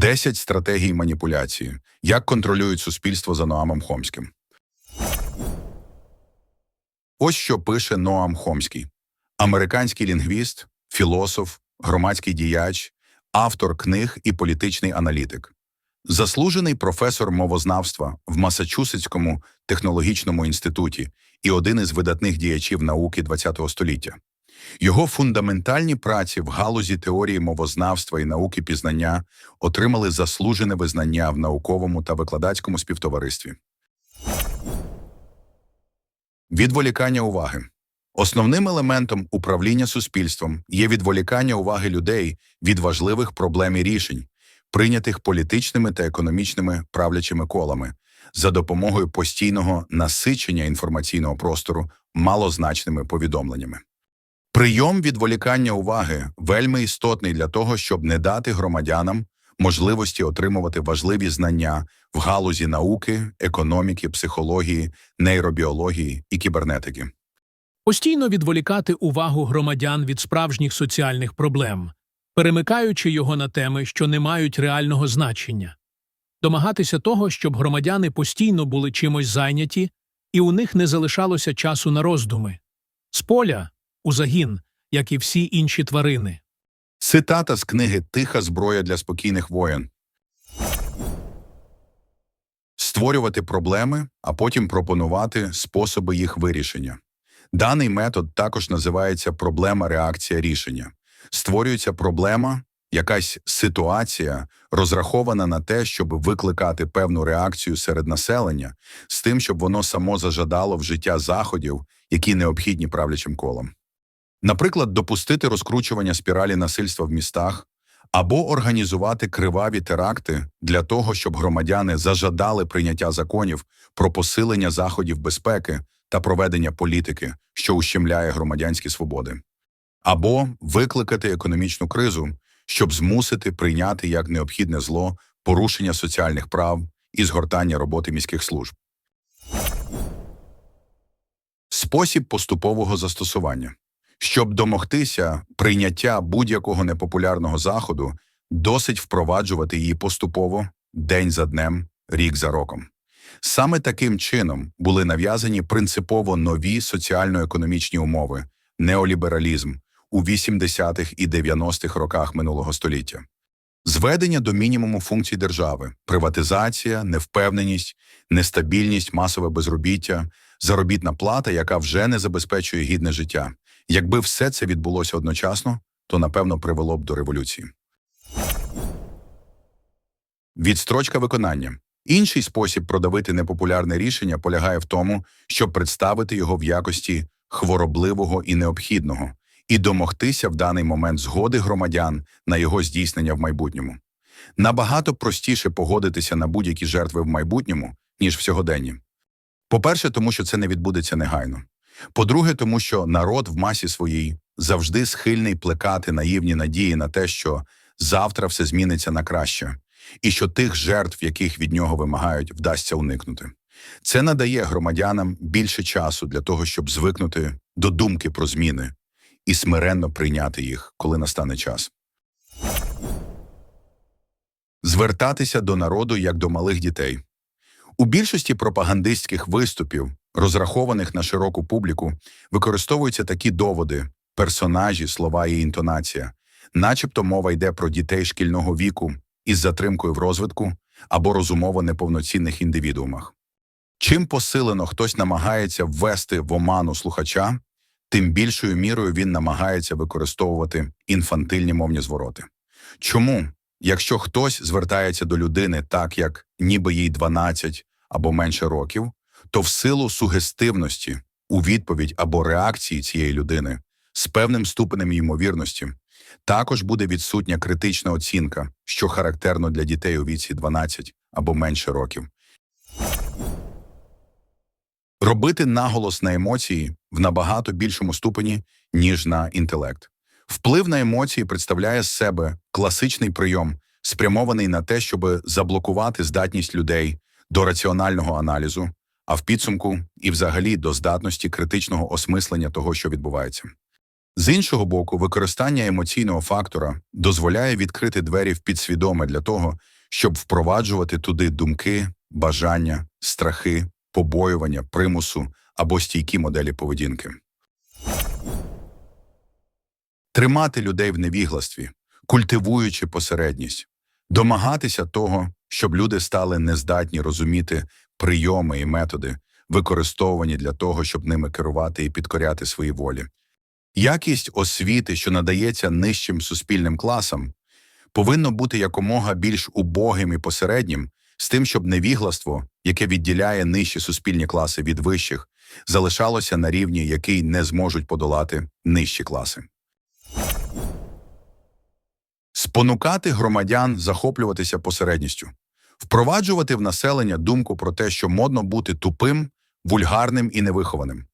10 стратегій маніпуляції. Як контролюють суспільство за Ноамом Хомським. Ось що пише Ноам Хомський. Американський лінгвіст, філософ, громадський діяч, автор книг і політичний аналітик. Заслужений професор мовознавства в Масачусетському технологічному інституті і один із видатних діячів науки ХХ століття. Його фундаментальні праці в галузі теорії мовознавства і науки пізнання отримали заслужене визнання в науковому та викладацькому співтоваристві. Відволікання уваги. Основним елементом управління суспільством є відволікання уваги людей від важливих проблем і рішень, прийнятих політичними та економічними правлячими колами, за допомогою постійного насичення інформаційного простору малозначними повідомленнями. Прийом відволікання уваги вельми істотний для того, щоб не дати громадянам можливості отримувати важливі знання в галузі науки, економіки, психології, нейробіології і кібернетики. Постійно відволікати увагу громадян від справжніх соціальних проблем, перемикаючи його на теми, що не мають реального значення, домагатися того, щоб громадяни постійно були чимось зайняті і у них не залишалося часу на роздуми. З поля у загін, як і всі інші тварини. Цитата з книги Тиха зброя для спокійних воєн. Створювати проблеми, а потім пропонувати способи їх вирішення. Даний метод також називається проблема реакція рішення. Створюється проблема, якась ситуація, розрахована на те, щоб викликати певну реакцію серед населення, з тим, щоб воно само зажадало в життя заходів, які необхідні правлячим колом. Наприклад, допустити розкручування спіралі насильства в містах або організувати криваві теракти для того, щоб громадяни зажадали прийняття законів про посилення заходів безпеки та проведення політики, що ущемляє громадянські свободи, або викликати економічну кризу, щоб змусити прийняти як необхідне зло порушення соціальних прав і згортання роботи міських служб. Спосіб поступового застосування. Щоб домогтися прийняття будь-якого непопулярного заходу, досить впроваджувати її поступово, день за днем, рік за роком. Саме таким чином були нав'язані принципово нові соціально-економічні умови, неолібералізм у 80-х і 90-х роках минулого століття. Зведення до мінімуму функцій держави, приватизація, невпевненість, нестабільність, масове безробіття, заробітна плата, яка вже не забезпечує гідне життя. Якби все це відбулося одночасно, то напевно привело б до революції. Відстрочка виконання. Інший спосіб продавити непопулярне рішення полягає в тому, щоб представити його в якості хворобливого і необхідного, і домогтися в даний момент згоди громадян на його здійснення в майбутньому. Набагато простіше погодитися на будь-які жертви в майбутньому, ніж в сьогоденні. По-перше, тому що це не відбудеться негайно. По-друге, тому що народ в масі своїй завжди схильний плекати наївні надії на те, що завтра все зміниться на краще, і що тих жертв, яких від нього вимагають, вдасться уникнути. Це надає громадянам більше часу для того, щоб звикнути до думки про зміни і смиренно прийняти їх, коли настане час. Звертатися до народу як до малих дітей. У більшості пропагандистських виступів, розрахованих на широку публіку, використовуються такі доводи, персонажі, слова і інтонація, начебто мова йде про дітей шкільного віку із затримкою в розвитку або розумово неповноцінних індивідуумах. Чим посилено хтось намагається ввести в оману слухача, тим більшою мірою він намагається використовувати інфантильні мовні звороти. Чому, якщо хтось звертається до людини так, як ніби їй 12 або менше років, то в силу сугестивності у відповідь або реакції цієї людини з певним ступенем ймовірності також буде відсутня критична оцінка, що характерно для дітей у віці 12 або менше років. Робити наголос на емоції в набагато більшому ступені, ніж на інтелект. Вплив на емоції представляє з себе класичний прийом, спрямований на те, щоб заблокувати здатність людей до раціонального аналізу, а в підсумку і взагалі до здатності критичного осмислення того, що відбувається. З іншого боку, використання емоційного фактора дозволяє відкрити двері в підсвідоме для того, щоб впроваджувати туди думки, бажання, страхи, побоювання, примусу або стійкі моделі поведінки. Тримати людей в невігластві, культивуючи посередність, домагатися того, щоб люди стали нездатні розуміти прийоми і методи, використовані для того, щоб ними керувати і підкоряти свої волі. Якість освіти, що надається нижчим суспільним класам, повинно бути якомога більш убогим і посереднім, з тим, щоб невігластво, яке відділяє нижчі суспільні класи від вищих, залишалося на рівні, який не зможуть подолати нижчі класи. Спонукати громадян захоплюватися посередністю, впроваджувати в населення думку про те, що модно бути тупим, вульгарним і невихованим.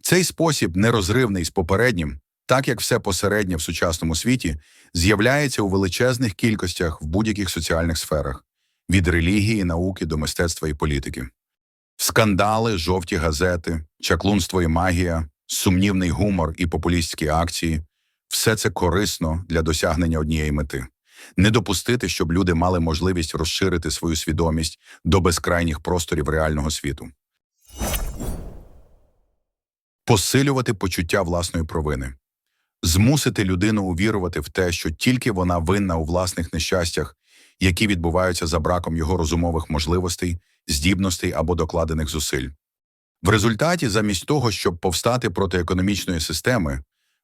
Цей спосіб нерозривний з попереднім, так як все посереднє в сучасному світі, з'являється у величезних кількостях в будь-яких соціальних сферах від релігії, науки до мистецтва і політики. Скандали, жовті газети, чаклунство і магія, сумнівний гумор і популістські акції все це корисно для досягнення однієї мети. Не допустити, щоб люди мали можливість розширити свою свідомість до безкрайніх просторів реального світу. Посилювати почуття власної провини. Змусити людину увірувати в те, що тільки вона винна у власних нещастях, які відбуваються за браком його розумових можливостей, здібностей або докладених зусиль. В результаті, замість того, щоб повстати проти економічної системи,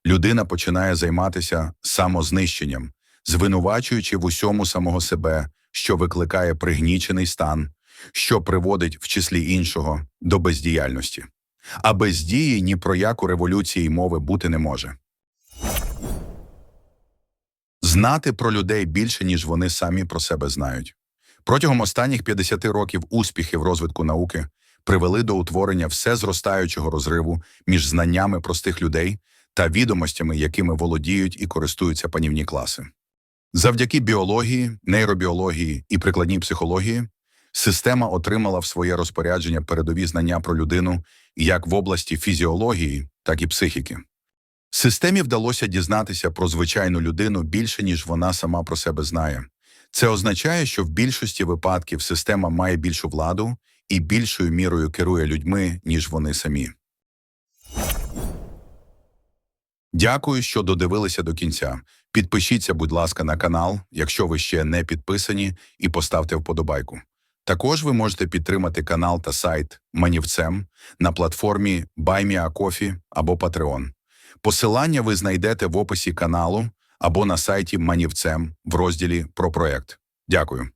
людина починає займатися самознищенням, звинувачуючи в усьому самого себе, що викликає пригнічений стан, що приводить, в числі іншого, до бездіяльності. А без дії ні про яку революції мови бути не може. Знати про людей більше, ніж вони самі про себе знають. Протягом останніх 50 років успіхи в розвитку науки привели до утворення все зростаючого розриву між знаннями простих людей та відомостями, якими володіють і користуються панівні класи. Завдяки біології, нейробіології і прикладній психології система отримала в своє розпорядження передові знання про людину як в області фізіології, так і психіки. Системі вдалося дізнатися про звичайну людину більше, ніж вона сама про себе знає. Це означає, що в більшості випадків система має більшу владу і більшою мірою керує людьми, ніж вони самі. Дякую, що додивилися до кінця. Підпишіться, будь ласка, на канал, якщо ви ще не підписані, і поставте вподобайку. Також ви можете підтримати канал та сайт Манівцем на платформі BuyMeACoffee або Patreon. Посилання ви знайдете в описі каналу або на сайті Манівцем в розділі про проект. Дякую.